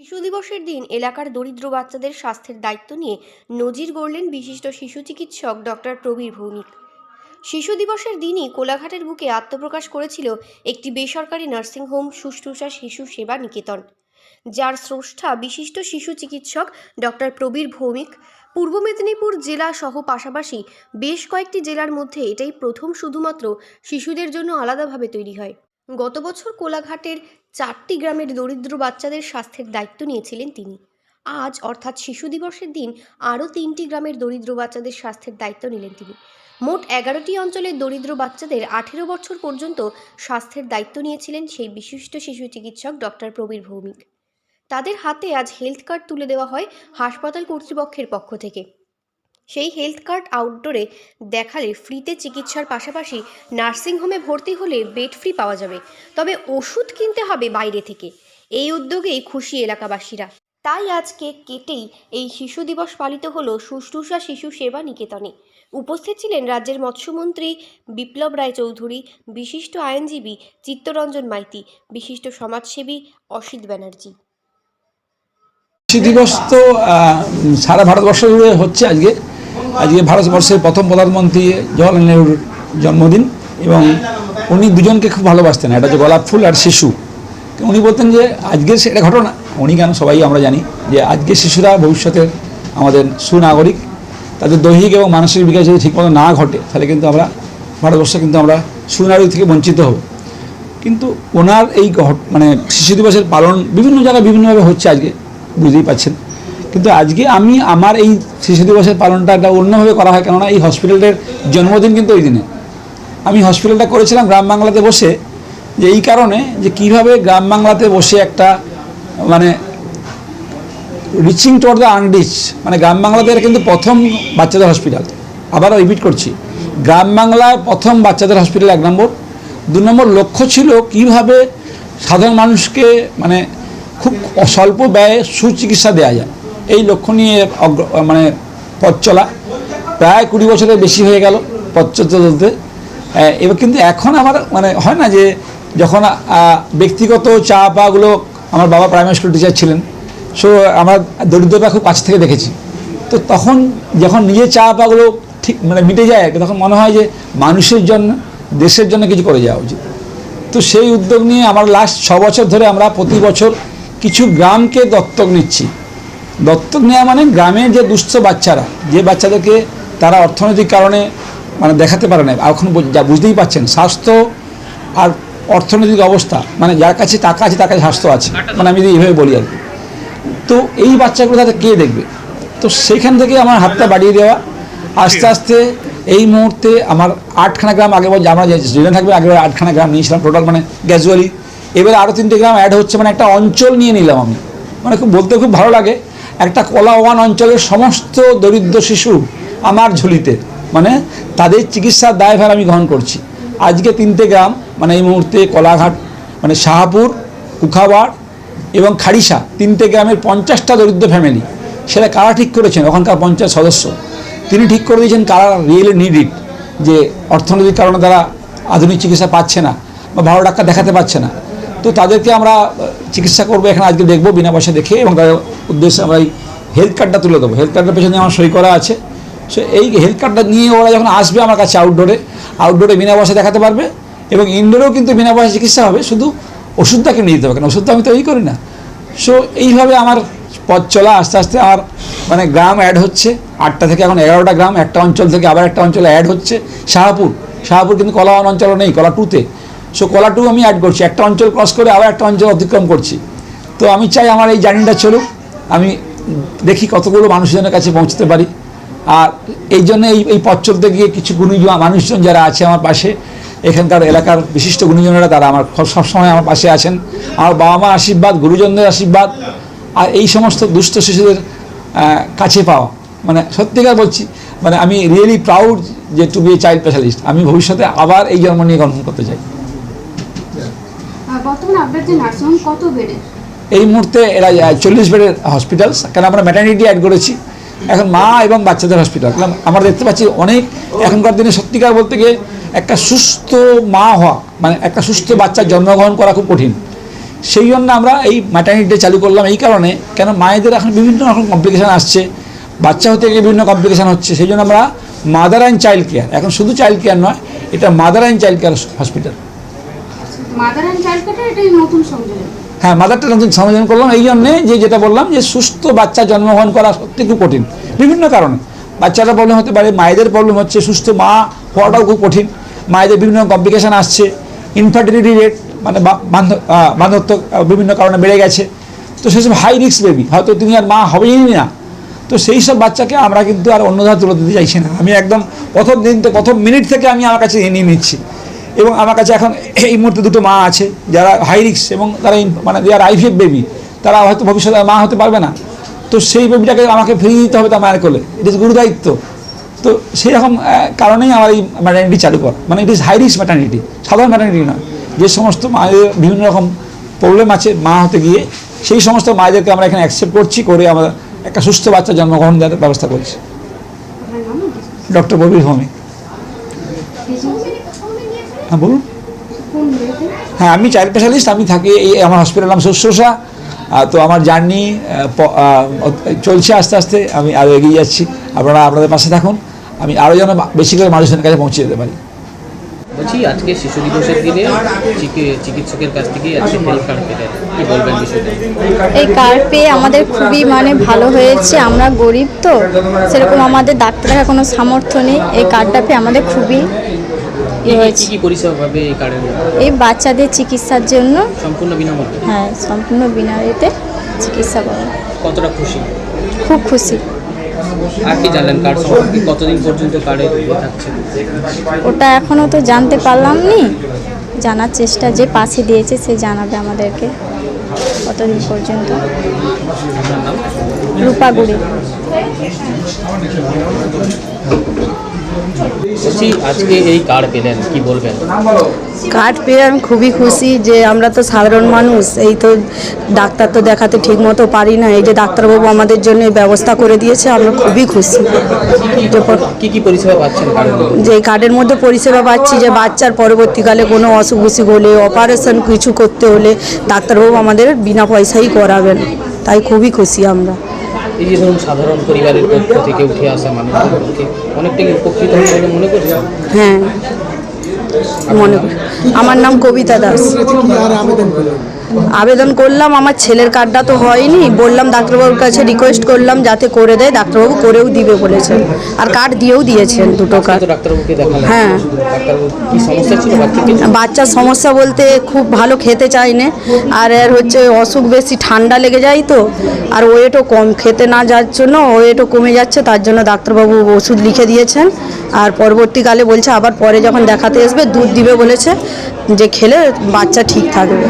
শিশু দিবসের দিন এলাকার দরিদ্র বাচ্চাদের স্বাস্থ্যের দায়িত্ব নিয়ে নজির গড়লেন বিশিষ্ট শিশু চিকিৎসক ডক্টর প্রবীর ভৌমিক। শিশু দিবসের দিনই কোলাঘাটের বুকে আত্মপ্রকাশ করেছিল একটি বেসরকারি নার্সিংহোম সুষ্ঠুষা শিশু সেবা নিকেতন। যার স্রষ্টা বিশিষ্ট শিশু চিকিৎসক ডক্টর প্রবীর ভৌমিক। পূর্ব মেদিনীপুর জেলা সহ পাশাপাশি বেশ কয়েকটি জেলার মধ্যে এটাই প্রথম শুধুমাত্র শিশুদের জন্য আলাদাভাবে তৈরি হয়। গত বছর কোলাঘাটের চারটি গ্রামের দরিদ্র বাচ্চাদের স্বাস্থ্যের দায়িত্ব নিয়েছিলেন তিনি। আজ, অর্থাৎ শিশু দিবসের দিন, আরও তিনটি গ্রামের দরিদ্র বাচ্চাদের স্বাস্থ্যের দায়িত্ব নিলেন তিনি। মোট এগারোটি অঞ্চলের দরিদ্র বাচ্চাদের আঠেরো বছর পর্যন্ত স্বাস্থ্যের দায়িত্ব নিয়েছিলেন সেই বিশিষ্ট শিশু চিকিৎসক ডক্টর প্রবীর ভৌমিক। তাদের হাতে আজ হেলথ কার্ড তুলে দেওয়া হয় হাসপাতাল কর্তৃপক্ষের পক্ষ থেকে। সেই হেলথ কার্ড আউটডোরে দেখালে ফ্রিতে চিকিৎসার পাশাপাশি নার্সিংহোমে ভর্তি হলে বেড ফ্রি পাওয়া যাবে। তবে ওষুধ কিনতে হবে বাইরে থেকে। এই উদ্যোগেই খুশি এলাকাবাসীরা। তাই আজকে কেটেই এই শিশু দিবস পালিত হল সুষ্ঠুষা শিশু সেবা নিকেতনে। উপস্থিত ছিলেন রাজ্যের মৎস্যমন্ত্রী বিপ্লব রায় চৌধুরী বিশিষ্ট আইনজীবী চিত্তরঞ্জন মাইতি, বিশিষ্ট সমাজসেবী অসিত ব্যানার্জি। দিবস তো সারা ভারতবর্ষ জুড়ে হচ্ছে আজকে। আজকে ভারতবর্ষের প্রথম প্রধানমন্ত্রী জওয়াহরলাল নেহরুর জন্মদিন এবং উনি দুজনকে খুব ভালোবাসতেন, একটা যে গোলাপ ফুল আর শিশু। উনি বলতেন যে আজকের সেটা ঘটনা। উনি কেন সবাই আমরা জানি যে আজকে শিশুরা ভবিষ্যতের আমাদের সুনাগরিক, তাদের দৈহিক এবং মানসিক বিকাশ যদি ঠিকমতো না ঘটে, তাহলে কিন্তু আমরা ভারতবর্ষে কিন্তু আমরা সুনাগরিক থেকে বঞ্চিত হব। কিন্তু ওনার এই মানে শিশু দিবসের পালন বিভিন্ন জায়গায় বিভিন্নভাবে হচ্ছে আজকে, বুঝতেই পাচ্ছেন কিন্তু আজকে আমি আমার এই শিশু দিবসের পালনটা একটা অন্যভাবে করা হয়, কেননা এই হসপিটালের জন্মদিন কিন্তু ওই দিনে। আমি হসপিটালটা করেছিলাম গ্রাম বাংলাতে বসে, যে এই কারণে যে কীভাবে গ্রাম বাংলাতে বসে একটা মানে রিচিং টুয়ার্ড দ্য আনরিচ মানে গ্রাম বাংলাতে কিন্তু প্রথম বাচ্চাদের হসপিটাল আবারও রিপিট করছি, গ্রাম বাংলায় প্রথম বাচ্চাদের হসপিটাল এক নম্বর। দু নম্বর লক্ষ্য ছিল কীভাবে সাধারণ মানুষকে মানে খুব স্বল্প ব্যয়ে সুচিকিৎসা দেওয়া যায়। এই লক্ষ্য নিয়ে মানে পথ চলা। প্রায় কুড়ি বছরের বেশি হয়ে গেল পথ চলতে চলতে। এবার কিন্তু এখন আমার মানে হয় না যে যখন ব্যক্তিগত চা পাগুলো আমার বাবা প্রাইমারি স্কুল টিচার ছিলেন, সো আমরা দরিদ্রতা খুব কাছ থেকে দেখেছি। তো তখন যখন নিজের চা পাগুলো ঠিক মানে মিটে যায়, তখন মনে হয় যে মানুষের জন্য, দেশের জন্য কিছু করে যাওয়া উচিত। তো সেই উদ্যোগ নিয়ে আমার লাস্ট ছ বছর ধরে আমরা প্রতি বছর কিছু গ্রামকে দত্তক নিচ্ছি। দত্তক নেওয়া মানে গ্রামের যে দুস্থ বাচ্চারা, যে বাচ্চাদেরকে তারা অর্থনৈতিক কারণে মানে দেখাতে পারে না এখন যা বুঝতেই পাচ্ছেন স্বাস্থ্য আর অর্থনৈতিক অবস্থা মানে যার কাছে টাকা আছে, তার কাছে স্বাস্থ্য আছে মানে আমি যদি এইভাবে বলি আর কি। তো এই বাচ্চাগুলো তাদের কে দেখবে? তো সেখান থেকে আমার হাতটা বাড়িয়ে দেওয়া, আস্তে আস্তে এই মুহূর্তে আমার আটখানা গ্রাম, আগে বল আমরা যে জেনে থাকবে, আগে আটখানা গ্রাম নিয়েছিলাম টোটাল মানে গ্যাজুয়ালি এবারে আরও তিনটে গ্রাম অ্যাড হচ্ছে মানে একটা অঞ্চল নিয়ে নিলাম আমি। মানে খুব বলতে খুব ভালো লাগে। একটা কলাওয়ান অঞ্চলের সমস্ত দরিদ্র শিশু আমার ঝুলিতে মানে তাদের চিকিৎসার দায়ভার আমি গ্রহণ করছি। আজকে তিনটে গ্রাম মানে এই মুহূর্তে কলাঘাট মানে শাহাপুর কুখাবাড় এবং খাড়িসা তিনটে গ্রামের পঞ্চাশটা দরিদ্র ফ্যামিলি সেটা কারা ঠিক করেছেন? ওখানকার পঞ্চায়েত সদস্য। তিনি ঠিক করে দিয়েছেন কারা রিয়েলি নিড ইট যে অর্থনৈতিক কারণে তারা আধুনিক চিকিৎসা পাচ্ছে না বা ভালো ডাক্তার দেখাতে পারছে না। তো তাদেরকে আমরা চিকিৎসা করব, এখানে আজকে দেখব বিনা পয়সা দেখে এবং তাদের উদ্দেশ্যে আমরা এই হেলথ কার্ডটা তুলে দেবো। হেলথ কার্ডের পেছনে আমার সই করা আছে। সো এই হেলথ কার্ডটা নিয়ে ওরা যখন আসবে আমার কাছে আউটডোরে আউটডোরে বিনা পয়সা দেখাতে পারবে এবং ইনডোরেও কিন্তু বিনা পয়সা চিকিৎসা হবে, শুধু ওষুধটা কিনে দিতে হবে কেন ওষুধ তো আমি তৈরি করি না। সো এইভাবে আমার পথ চলা, আস্তে আস্তে আমার মানে গ্রাম অ্যাড হচ্ছে। আটটা থেকে এখন এগারোটা গ্রাম, একটা অঞ্চল থেকে আবার একটা অঞ্চলে অ্যাড হচ্ছে। শাহপুর শাহপুর কিন্তু কলা ওয়ান অঞ্চলও নেই, কলা টুতে সো কলা টু আমি অ্যাড করছি। একটা অঞ্চল ক্রস করে আবার একটা অঞ্চল অতিক্রম করছি। তো আমি চাই আমার এই জার্নিটা চলুক। আমি দেখি কতগুলো মানুষজনের কাছে পৌঁছতে পারি। আর এই জন্য এই এই পথ চলতে গিয়ে কিছু গুণীজন মানুষজন যারা আছে আমার পাশে, এখানকার এলাকার বিশিষ্ট গুণীজনেরা, তারা আমার সবসময় আমার পাশে আছেন। আমার বাবা মার আশীর্বাদ, গুরুজনদের আশীর্বাদ, আর এই সমস্ত দুষ্ট শিশুদের কাছে পাওয়া। মানে সত্যিকার বলছি মানে আমি রিয়েলি প্রাউড যে to be a child specialist আমি ভবিষ্যতে আবার এই জন্ম নিয়ে গ্রহণ করতে চাই। এই মুহূর্তে এরা চল্লিশ বেডের হসপিটাল কেন আমরা ম্যাটার্নিটি অ্যাড করেছি। এখন মা এবং বাচ্চাদের হসপিটাল কারণ আমরা দেখতে পাচ্ছি অনেক এখনকার দিনে সত্যিকার বলতে গিয়ে একটা সুস্থ মা হওয়া মানে একটা সুস্থ বাচ্চার জন্মগ্রহণ করা খুব কঠিন। সেই জন্য আমরা এই ম্যাটার্নিটি চালু করলাম। এই কারণে কেন মায়েদের এখন বিভিন্ন রকম কমপ্লিকেশান আসছে, বাচ্চা হতে গিয়ে বিভিন্ন কমপ্লিকেশান হচ্ছে। সেই জন্য আমরা মাদার অ্যান্ড চাইল্ড কেয়ার এখন শুধু চাইল্ড কেয়ার নয়, এটা mother and child care hospital সংযোজন? হ্যাঁ মাদারটা নতুন সমাধান করলাম, এই জন্যে যে যেটা বললাম যে সুস্থ বাচ্চা জন্মগ্রহণ করা সত্যি খুব কঠিন। বিভিন্ন কারণে। বাচ্চারা প্রবলেম হতে পারে, মায়েদের প্রবলেম হচ্ছে, সুস্থ মা হওয়াটাও খুব কঠিন। মায়েদের বিভিন্ন কমপ্লিকেশান আসছে ইনফার্টিলিটি রেট মানে বান্ধত্ব বিভিন্ন কারণে বেড়ে গেছে। তো সেসব হাই রিস্ক বেবি হয়তো তুমি আর মা হবেই না। তো সেই সব বাচ্চাকে আমরা কিন্তু আর অন্য ধার তুলে দিতে চাইছি না। আমি একদম প্রথম দিন থেকে, প্রথম মিনিট থেকে আমি আমার কাছে নিয়ে নিচ্ছি। এবং আমার কাছে এখন এই মুহূর্তে দুটো মা আছে যারা হাই রিস্ক এবং তারা মানে দেয়ার আইভিএফ বেবি তারা হয়তো ভবিষ্যতে মা হতে পারবে না। তো সেই বেবিটাকে আমাকে ফিরিয়ে দিতে হবে তার মায়ের কোলে। ইট ইজ গুরুদায়িত্ব। তো সেই রকম কারণেই আমার এই ম্যাটার্নিটি চালু কর। মানে it is high risk maternity সাধারণ ম্যাটার্নিটি নয়। যে সমস্ত মায়েদের বিভিন্ন রকম প্রবলেম আছে মা হতে গিয়ে সেই সমস্ত মায়েদেরকে আমরা এখানে অ্যাকসেপ্ট করছি করে আমরা একটা সুস্থ বাচ্চা জন্মগ্রহণ দেওয়ার ব্যবস্থা করছি। ডক্টর ববির ভৌমিক। হ্যাঁ বলুন। হ্যাঁ আমি চাইল্ড স্পেশালিস্ট আমি থাকি এই আমার হসপিটাল নাম শুশ্রূষা। তো আমার জার্নি চলছে আস্তে আস্তে আমি আরও এগিয়ে যাচ্ছি। আপনারা আপনাদের পাশে থাকুন। আমি আরও যেন বেশি করে মানুষের কাছে পৌঁছে যেতে পারি। বলছি আজকে শিশু দিবসের দিনে চিকিৎসকের কাছ থেকে আজকে হেলথ কার্ড পেলেন। কি বলবেন বিষয়টা? এই কার্ড পেয়ে আমাদের খুবই মানে ভালো হয়েছে। আমরা গরিব তো সেরকম আমাদের ডাক্তার দেখার কোনো সামর্থ্য নেই। এই কার্ডটা পেয়ে আমাদের খুবই ইয়ে কি- হয়েছে? কি কি পরিষেবা পাবে এই কার্ডের এই বাচ্চাদের চিকিৎসার জন্য সম্পূর্ণ বিনামূল্যে? হ্যাঁ সম্পূর্ণ বিনা এতে চিকিৎসা পাবো কতটা খুশি? খুব খুশি। আর কি জানলেন কার্ড সম্পর্কে? কতদিন পর্যন্ত কার্ডে থাকছে? ওটা এখনও তো জানতে পারলাম নি। জানার চেষ্টা যে পাশে দিয়েছে সে জানাবে আমাদেরকে। কতদিন পর্যন্ত? রূপাগুড়ি আজকে এই কার্ড পেলেন কি বলবেন? কার্ড পেয়ে আমি খুবই খুশি যে আমরা তো সাধারণ মানুষ এই তো ডাক্তার তো দেখাতে ঠিক মতো পারি না এই যে ডাক্তারবাবু আমাদের জন্য ব্যবস্থা করে দিয়েছে আমরা খুবই খুশি। যে কি কি পরিষেবা পাচ্ছেন যে এই কার্ডের মধ্যে পরিষেবা পাচ্ছি যে বাচ্চার পরবর্তীকালে কোনো অসুখ বিসুখ হলে অপারেশন কিছু করতে হলে ডাক্তারবাবু আমাদের বিনা পয়সাই করাবেন তাই খুবই খুশি আমরা। এই যে ধরুন সাধারণ পরিবারের পক্ষ থেকে উঠে আসা মানুষের পক্ষে অনেকটাই উপকৃত হবে বলে মনে করছেন? হ্যাঁ মনে করি। আমার নাম কবিতা দাস। আবেদন করলাম আমার ছেলের কার্ডটা তো হয়নি। বললাম ডাক্তারবাবুর কাছে রিকোয়েস্ট করলাম যাতে করে দেয়। ডাক্তারবাবু করেও দিবে বলেছেন। আর কার্ড দিয়েও দিয়েছেন দুটো কার্ড হ্যাঁ। বাচ্চার সমস্যা বলতে খুব ভালো খেতে চায় না আর এর হচ্ছে অসুখ বেশি ঠান্ডা লেগে যায় তো। আর ওয়েটও কম খেতে না যাওয়ার জন্য ওয়েটও কমে যাচ্ছে তার জন্য ডাক্তারবাবু ওষুধ লিখে দিয়েছেন। আর পরবর্তীকালে বলছে আবার পরে যখন দেখাতে আসবে দুধ দিবে বলেছে যে খেলে বাচ্চা ঠিক থাকবে।